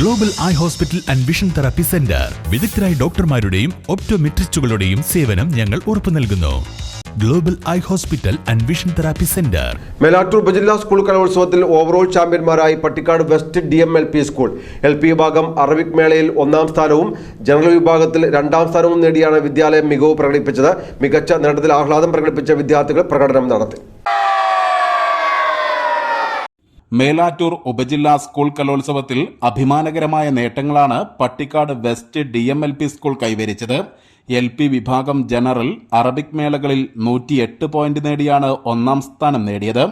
Global eye hospital and vision therapy centre വിദഗ്ധരായ ഡോക്ടർമാരുടെയും ഒപ്റ്റോമെട്രിസ്റ്റുകളുടെയും സേവനം ഞങ്ങൾ ഉറപ്പു നൽകുന്നു. Global eye hospital and vision therapy centre Melattur ഉപജില്ലാ സ്കൂൾ കലോത്സവത്തിൽ overall ചാമ്പ്യന്മാരായി Pattikkad west D M L P school L P വിഭാഗം അറബിക് മേളയിൽ ഒന്നാം സ്ഥാനവും ജനറൽ വിഭാഗത്തിൽ രണ്ടാം സ്ഥാനവും നേടിയാണ് വിദ്യാലയം മികവ് പ്രകടിപ്പിച്ചത്. മികച്ച നേട്ടത്തിൽ ആഹ്ലാദം പ്രകടിപ്പിച്ച വിദ്യാർത്ഥികൾ പ്രകടനം നടത്തി. മേലാറ്റൂർ ഉപജില്ലാ സ്കൂൾ കലോത്സവത്തിൽ അഭിമാനകരമായ നേട്ടങ്ങളാണ് Pattikkad west D M L P school കൈവരിച്ചത്. എൽ പി വിഭാഗം ജനറൽ അറബിക് മേളകളിൽ നൂറ്റിയെട്ട് പോയിന്റ് നേടിയാണ് ഒന്നാം സ്ഥാനം നേടിയത്.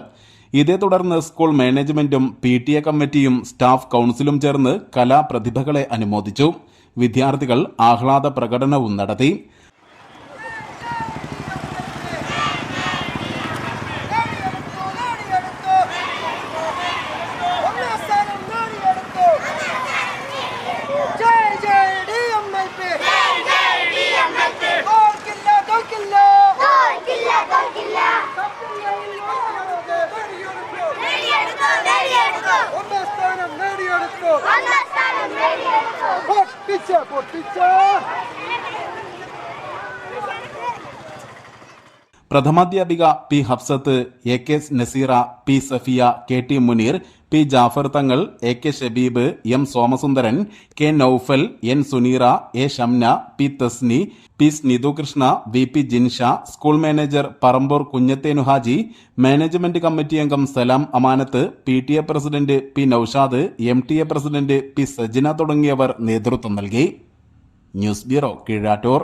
ഇതേ തുടർന്ന് സ്കൂൾ മാനേജ്മെന്റും പി ടി എ കമ്മിറ്റിയും സ്റ്റാഫ് കൗൺസിലും ചേർന്ന് കലാപ്രതിഭകളെ അനുമോദിച്ചു. വിദ്യാർത്ഥികൾ ആഹ്ലാദ പ്രകടനവും നടത്തി. Pitcher, por pitcher. പ്രഥമാധ്യാപിക P Hafsath A K Nazeera P Safiya K T Muneer P Jafar Thangal A K Shabeeb M Somasundaran K Noufal N Suneera A Shamna P Thasni P Snithukrishna V P Jinsha school manager Parambur Kunhathenu Haji management committee അംഗം Salam Amanath P T A president P Noushad M T A president P Sajina തുടങ്ങിയവർ നേതൃത്വം നൽകി. News bureau Keezhattur.